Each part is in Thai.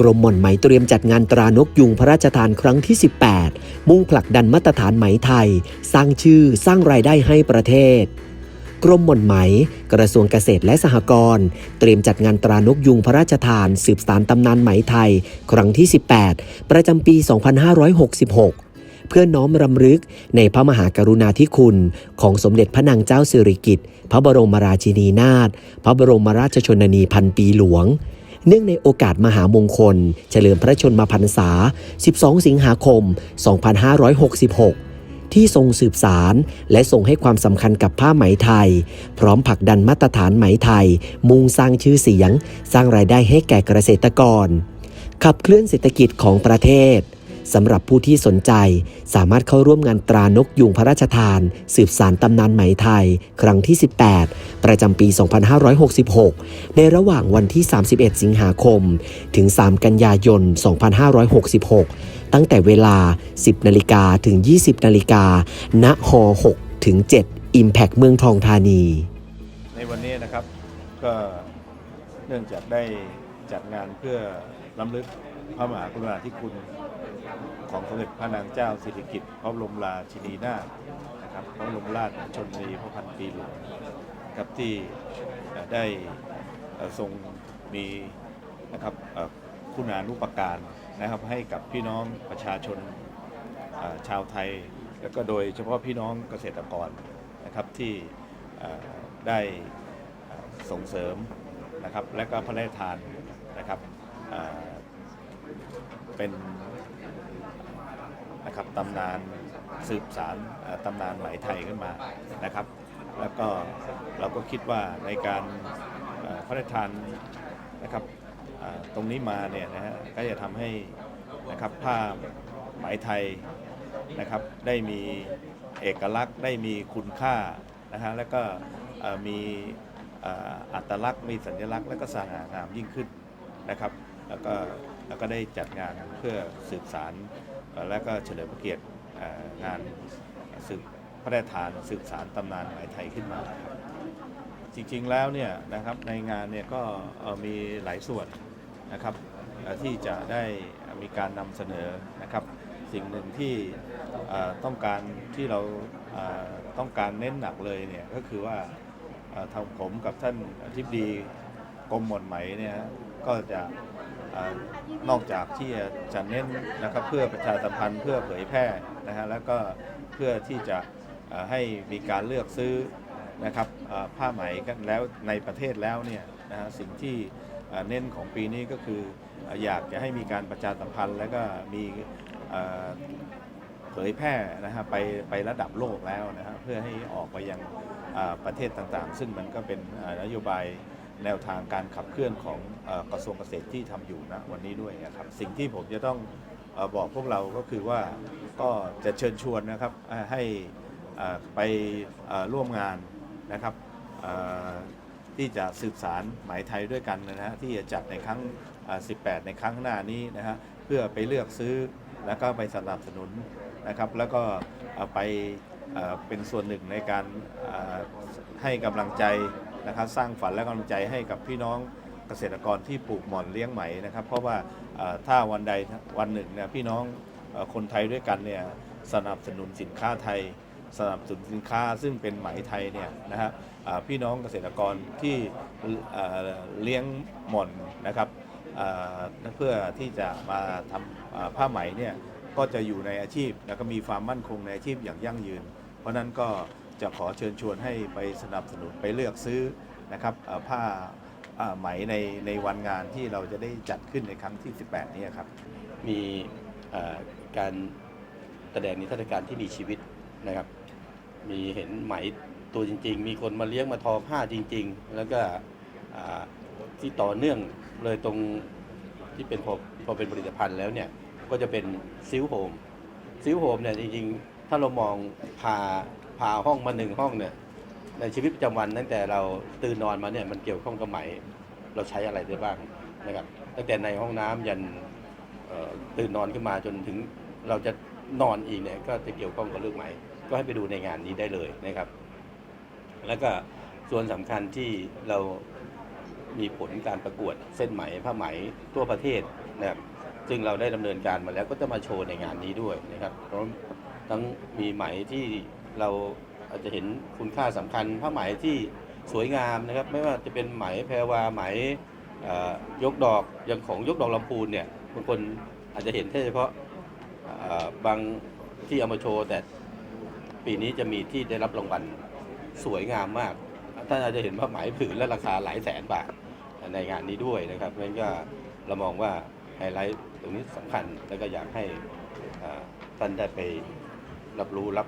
กรมหม่อนไหมเตรียมจัดงานตรานกยุงพระราชทานครั้งที่ 18 มุ่งผลักดันมาตรฐานไหมไทย สร้างชื่อสร้างรายได้ให้ประเทศกรมหม่อนไหม กระทรวงเกษตรและสหกรณ์เตรียมจัดงานตรานกยุงพระราชทาน สืบสารตำนานไหมไทย ครั้งที่ 18 ประจำปี 2566 เพื่อน้อมรำลึกในพระมหากรุณาธิคุณ ของสมเด็จพระนางเจ้าสิริกิติ์พระบรมราชินีนาถพระบรมราชชนนีพันปีหลวง เนื่องในโอกาสมหามงคล เฉลิมพระชนมพรรษา 12 สิงหาคม 2566ที่ทรงสืบสารและทรงให้ความสำคัญกับผ้าไหมไทย พร้อมผลักดันมาตรฐานไหมไทย มุ่งสร้างชื่อเสียง สร้างรายได้ให้แก่เกษตรกร ขับเคลื่อนเศรษฐกิจของประเทศ สำหรับผู้ที่สนใจ สามารถเข้าร่วมงานตรานกยุงพระราชทาน สืบสารตำนานไหมไทย ครั้งที่ 18 ประจำปี 2566 ในระหว่างวันที่ 31 สิงหาคม ถึง 3 กันยายน 2566 ตั้งแต่เวลา 10 นาฬิกาถึง 20 นาฬิกา ณห6ถึง 7 Impact เมืองทองธานี ในวันนี้นะครับก็เนื่องจากได้จัดงานเพื่อรำลึกพระมหากรุณาธิคุณ ของสมเด็จพระนางเจ้าสิริกิติ์พระบรมราชินีนาถนะครับพระบรมราชชนนีพระพันปีหลวงนครับที่ได้ทรงมีนะครับคุณานุปการนะครับให้กับพี่น้องประชาชนชาวไทย และก็โดยเฉพาะพี่น้องเกษตรกรนะครับที่ได้ส่งเสริมนะครับและก็พระราชทานนะครับเป็น นะครับตำนานสืบสารตำนานไหมไทยขึ้นมานะครับ แล้วก็เราก็คิดว่าในการพระราชทานนะครับตรงนี้มาเนี่ยนะฮะก็จะทำให้นะครับผ้าไหมไทยนะครับได้มีเอกลักษณ์ได้มีคุณค่านะฮะแล้วก็มีอัตลักษณ์มีสัญลักษณ์และก็สง่างามยิ่งขึ้นนะครับ แล้วก็แล้วก็ได้จัดงานเพื่อสืบสาร และก็เฉลิมพระเกียรติงานสืบพระราชทานสืบสารตำนานไหมไทยขึ้นมาครับจริงๆแล้วเนี่ยนะครับในงานเนี่ยก็มีหลายส่วนนะครับที่จะได้มีการนำเสนอนะครับ สิ่งหนึ่งที่ต้องการที่เราต้องการเน้นหนักเลยเนี่ยก็คือว่าเอ่อทางผมกับท่านอธิบดีกรมหมอนไหมเนี่ยก็จะ นอกจากที่จะเน้นนะครับเพื่อประชาสัมพันธ์เพื่อเผยแพร่นะฮะแล้วก็เพื่อที่จะให้มีการเลือกซื้อนะครับผ้าไหมกันแล้วในประเทศแล้วเนี่ยนะฮะสิ่งที่เน้นของปีนี้ก็คืออยากจะให้มีการประชาสัมพันธ์ แล้วก็มีเผยแพร่นะฮะไปไประดับโลกแล้วนะฮะเพื่อให้ออกไปยังประเทศต่างๆ ซึ่งมันก็เป็นนโยบาย แนวทางการขับเคลื่อนของกระทรวงเกษตรที่ทำอยู่นะวันนี้ด้วยนะครับสิ่งที่ผมจะต้องบอกพวกเราก็คือว่าก็จะเชิญชวนนะครับให้ไปร่วมงานนะครับที่จะสืบสารหมายไทยด้วยกันนะฮะที่จะจัดในครั้ง 18 ในครั้งหน้านี้นะฮะเพื่อไปเลือกซื้อแล้วก็ไปสนับสนุนนะครับ แล้วก็ไปเป็นส่วนหนึ่งในการให้กำลังใจ นะครับสร้างฝันและกำลังใจให้กับพี่น้องเกษตรกรที่ปลูกหม่อนเลี้ยงไหมนะครับ เพราะว่าถ้าวันใดวันหนึ่งเนี่ยพี่น้องคนไทยด้วยกันเนี่ยสนับสนุนสินค้าไทย สนับสนุนสินค้าซึ่งเป็นไหมไทยเนี่ยนะฮะอ่าพี่น้องเกษตรกรที่เลี้ยงหม่อนนะครับเพื่อที่จะมาทำผ้าไหมเนี่ยก็จะอยู่ในอาชีพแล้วก็มีความมั่นคงในอาชีพอย่างยั่งยืน เพราะนั้นก็ จะขอเชิญชวนให้ไปสนับสนุนไปเลือกซื้อนะครับผ้าไหมในในวันงานที่เราจะได้จัดขึ้นในครั้งที่ 18 นี้ครับ มีการแสดงนิทรรศการที่มีชีวิตนะครับ มีเห็นไหมตัวจริง ๆ มีคนมาเลี้ยงมาทอผ้าจริง ๆ แล้วก็ที่ต่อเนื่องเลยตรงที่เป็นพอพอเป็นผลิตภัณฑ์แล้วเนี่ยก็จะเป็นซิลโฮมซิลโฮมเนี่ยจริงๆ ถ้าเรามองพา พาห้องมาหนึ่งห้องเนี่ย ในชีวิตประจำวันตั้งแต่เราตื่นนอนมาเนี่ยมันเกี่ยวข้องกับไหมเราใช้อะไรได้บ้างนะครับ ตั้งแต่ในห้องน้ำยันตื่นนอนขึ้นมาจนถึงเราจะนอนอีกเนี่ยก็จะเกี่ยวข้องกับเรื่องไหมก็ให้ไปดูในงานนี้ได้เลยนะครับ แล้วก็ส่วนสำคัญที่เรามีผลการประกวดเส้นไหมผ้าไหมทั่วประเทศนะครับซึ่งเราได้ดำเนินการมาแล้วก็จะมาโชว์ในงานนี้ด้วยนะครับเพราะทั้งมีไหมที่ เราอาจจะเห็นคุณค่าสำคัญผ้าไหมที่สวยงามนะครับ ไม่ว่าจะเป็นไหมแพรวาไหมยกดอกอย่างของยกดอกลำพูนเนี่ยบางคนอาจจะเห็นเฉพาะบางที่เอามาโชว์แต่ปีนี้จะมีที่ได้รับรางวัลสวยงามมากท่านอาจจะเห็นผ้าไหมผืนและราคาหลายแสนบาทในงานนี้ด้วยนะครับเพราะฉะนั้นก็เรามองว่าไฮไลท์ตรงนี้สำคัญแล้วก็อยากให้ท่านได้ไปรับรู้รับ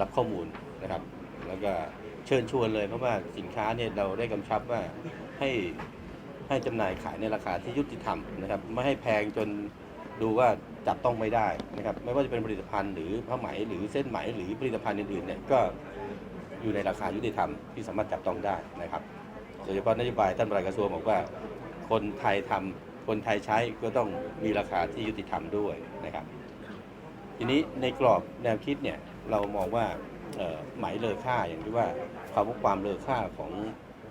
รับข้อมูลนะครับ แล้วก็เชิญชวนเลยเพราะว่าสินค้าเนี่ยเราได้กำชับว่าให้ให้จำหน่ายขายในราคาที่ยุติธรรมนะครับ ไม่ให้แพงจนดูว่าจับต้องไม่ได้นะครับ ไม่ว่าจะเป็นผลิตภัณฑ์หรือผ้าไหมหรือเส้นไหมหรือผลิตภัณฑ์อื่นๆเนี่ยก็อยู่ในราคายุติธรรมที่สามารถจับต้องได้นะครับโดยเฉพาะนโยบายท่านปลัดกระทรวงบอกว่า คนไทยทำคนไทยใช้ก็ต้องมีราคาที่ยุติธรรมด้วยนะครับ ทีนี้ในกรอบแนวคิดเนี่ย เรามองว่าไหมเลอค่าอย่างที่ว่าความว่าความเลอค่าของ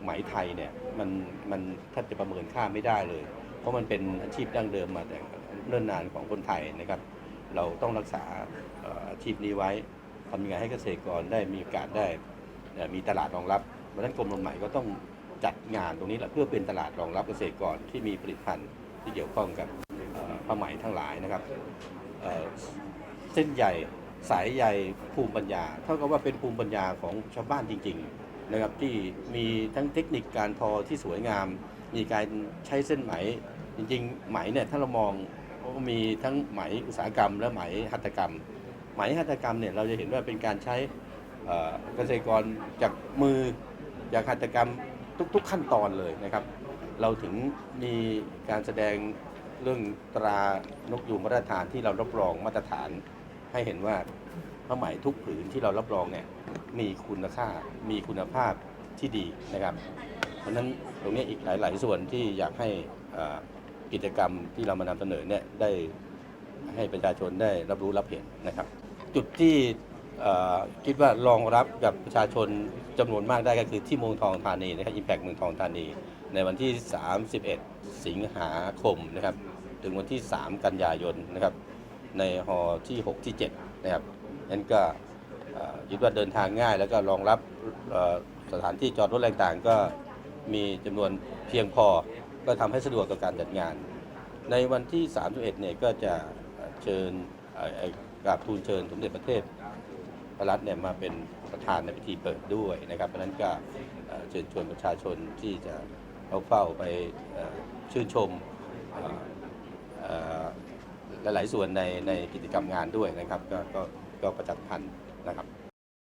ไหมไทยเนี่ยมันมันแทบจะประเมินค่าไม่ได้เลย เพราะมันเป็นอาชีพดั้งเดิมมาแต่เนิ่นนานของคนไทยนะครับ เราต้องรักษาอาชีพนี้ไว้ทำยังไงให้เกษตรกรได้มีโอกาสได้มีตลาดรองรับเพราะนั้นกรมลงไหมก็ต้องจัดงานตรงนี้แหละเพื่อเป็นตลาดรองรับเกษตรกรที่มีผลิตภัณฑ์ที่เกี่ยวข้องกับผ้าไหมทั้งหลายนะครับเส้นใหญ่ สายใยภูมิปัญญา เท่ากับว่าเป็นภูมิปัญญาของชาวบ้านจริงๆนะครับที่มีทั้งเทคนิคการทอที่สวยงาม มีการใช้เส้นไหม จริงๆ ไหมเนี่ยถ้าเรามองก็มีทั้งไหมอุตสาหกรรม และไหมหัตถกรรม ไหมหัตถกรรมเนี่ยเราจะเห็นว่าเป็นการใช้เอ่อเกษตรกรจากมือจากหัตถกรรมทุก ๆ ขั้นตอนเลยนะครับ เราถึงมีการแสดงเรื่องตรานกยูงมาตรฐานที่เรารับรองมาตรฐานให้เห็นว่า ผ้าไหมทุกผืนที่เรารับรองเนี่ยมีคุณค่ามีคุณภาพที่ดีนะครับ เพราะฉะนั้นตรงนี้อีกหลาย ๆ ส่วนที่อยากให้กิจกรรมที่เรามานำเสนอเนี่ยได้ให้ประชาชนได้รับรู้รับเห็นนะครับ จุดที่คิดว่ารองรับกับประชาชนจำนวนมากได้ก็คือที่เมืองทองธานีนะครับอิมแพกเมืองทองธานี ในวันที่ 31 สิงหาคมนะครับ ถึงวันที่ 3 กันยายนนะครับ ในฮอที่ 6 ที่ 7 นะครับ นั้นก็คิดว่าเดินทางง่าย แล้วก็รองรับสถานที่จอดรถอะไรต่างก็มีจำนวนเพียงพอ ก็ทำให้สะดวกกับการจัดงาน ในวันที่ 31 เนี่ยก็จะเชิญกราบทูลเชิญสมเด็จพระเทพพระรัตน์เนี่ยมาเป็นประธานในพิธีเปิดด้วยนะครับ เพราะนั้นก็เชิญชวนประชาชนที่จะเข้าเฝ้าไปชื่นชมหลายๆส่วนในในกิจกรรมงานด้วยนะครับก็ ก็ก็ประจักษ์พันธ์นะครับ